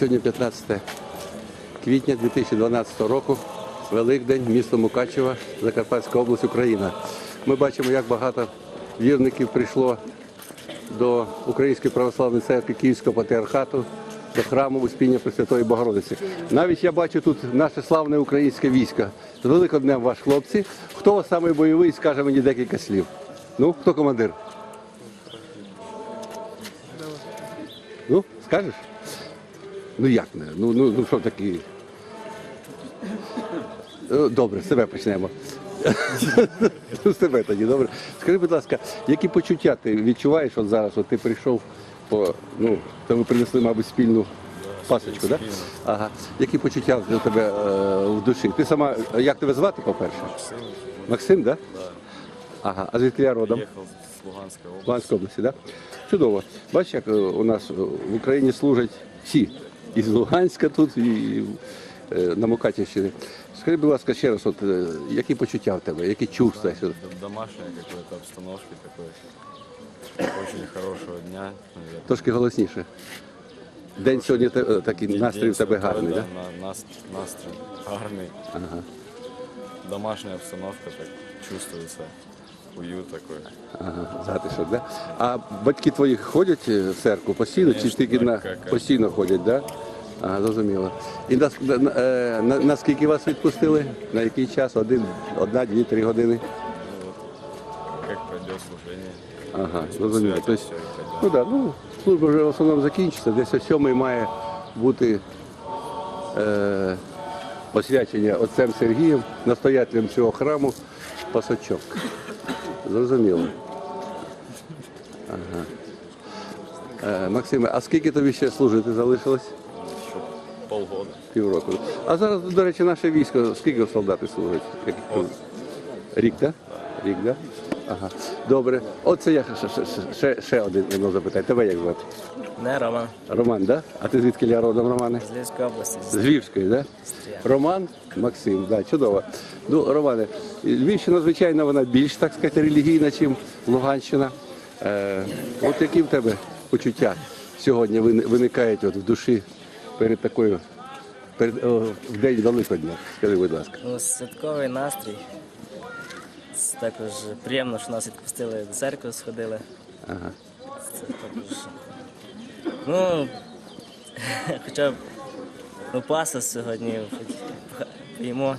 Сьогодні 15 квітня 2012 року, Великдень, місто Мукачево, Закарпатська область, Україна. Ми бачимо, як багато вірників прийшло до Української православної церкви Київського патріархату, до храму Успіння Пресвятої Богородиці. Навіть я бачу тут наше славне українське військо. З Великоднем ваш хлопці. Хто у самий бойовий, скаже мені декілька слів. Ну, хто командир? Ну, скажеш? Ну як не? Ну, ну, ну що такі? Е, Добре, з тебе почнемо. Ну, з тебе тоді, добре. Скажи, будь ласка, які почуття ти відчуваєш от зараз? От ти прийшов по, ну, то ви принесли, мабуть, спільну пасочку, так? Да? Ага. Які почуття у тебе е, в душі? Ти сама, як тебе звати, по-перше? Максим Максим, так? Да? Ага. А звідки я родом? приехал с Луганской области. Луганської області, так? Чудово. Бачиш, як е, у нас е, в Україні служать всі. І з Луганська тут, і е, на Мукачівщині. Скажи, будь ласка, ще раз, от, е, які почуття в тебе, які чувства? Д- Домашняя какой-то обстановки такой. Очень хорошего дня. Трошки голосніше. День сьогодні е, такий настрій в тебе гарний, да, так? на- нас- настрой гарный. Ага. Домашняя обстановка так чувствуется. Уют такой. Ага, затишок, да? А батьки твої ходять е, в церкву постійно, чи Конечно, тільки так, на як- як. постійно ходять, да? Ага, зрозуміло. І на, на, е, на, на скільки вас відпустили? На який час? Один, одна, дві, три години? Как пройдет служение. Ага, То есть зрозуміло. Тобто, всё, и пойдем. ну да, ну, служба вже в основному закінчиться. Десь о сьомий має бути е, освячення отцем Сергієм, настоятелем цього храму, пасочок. Зрозуміло. Ага. Е, Максиме, а скільки тобі ще служити залишилось? Полгода. Півроку. А зараз, до речі, наше військо, скільки солдати тут? Рік, так? Рік, так? Ага. Добре. Оце я ще, ще, один одно запитаю. Тебе як звати? Не, Роман. Роман, так? А ти звідки я родом, Романе? З Львівської області. З Львівської, так? Роман, Максим, да, чудово. Ну, Романе, Львівщина, звичайно, вона більш, так сказати, релігійна, ніж Луганщина. Е, от які в тебе почуття сьогодні виникають от в душі перед такою, перед, о, в день Великодня? Скажи, будь ласка. Ну, святковий настрій. Також приємно, що нас відпустили до церкви, сходили. Ага. Це також. Ну, хоча б ну, паса сьогодні поїмо.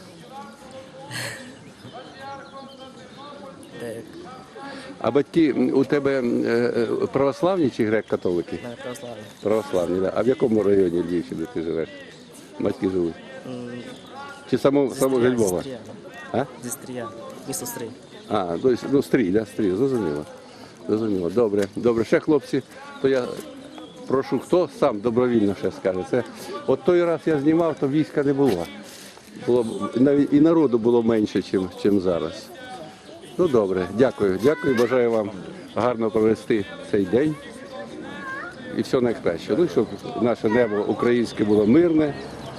А батьки у тебе е, е, православні чи грек-католики? православні. Православні, да. А в якому районі Львівщини ти живеш? Батьки живуть? Чи само, само Львова? Стрия. А? Зі Стрия. Місто Стрий. А, то ну, стрій, да, стрій, зрозуміло. Зрозуміло. Добре, добре. Ще хлопці, то я прошу, хто сам добровільно ще скаже. Це от той раз я знімав, то війська не було. Було навіть і народу було менше, чим, чим зараз. Ну добре, дякую. Дякую, бажаю вам гарно провести цей день. І все найкраще. Ну, щоб наше небо українське було мирне,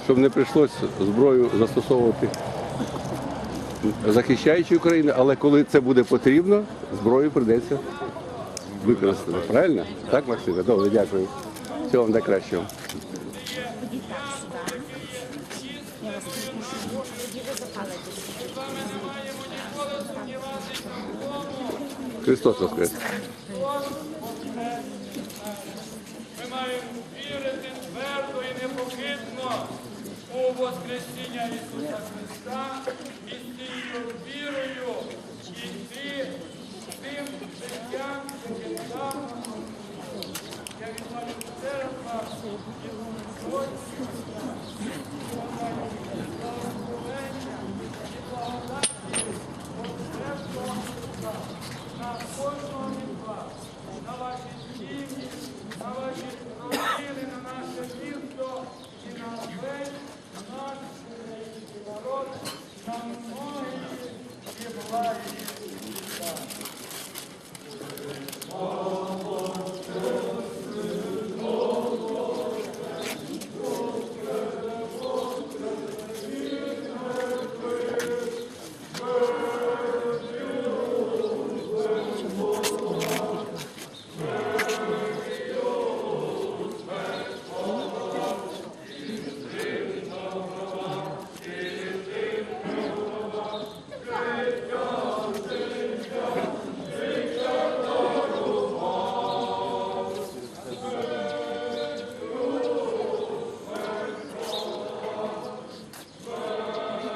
щоб не прийшлося зброю застосовувати захищаючи Україну, але коли це буде потрібно, зброю прийдеться використати. Правильно? Так, Максиме? Добре, дякую. Всього вам найкращого. Христос Воскрес! Ми маємо вірити твердо і непохитно у Воскресіння Ісуса Христа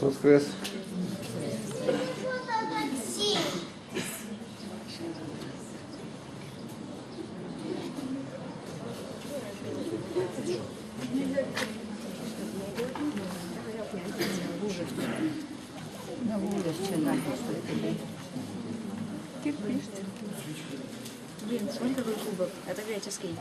Христос Воскрес. На вулиці нам. Блин, смотри, какой кубок. Это греческий.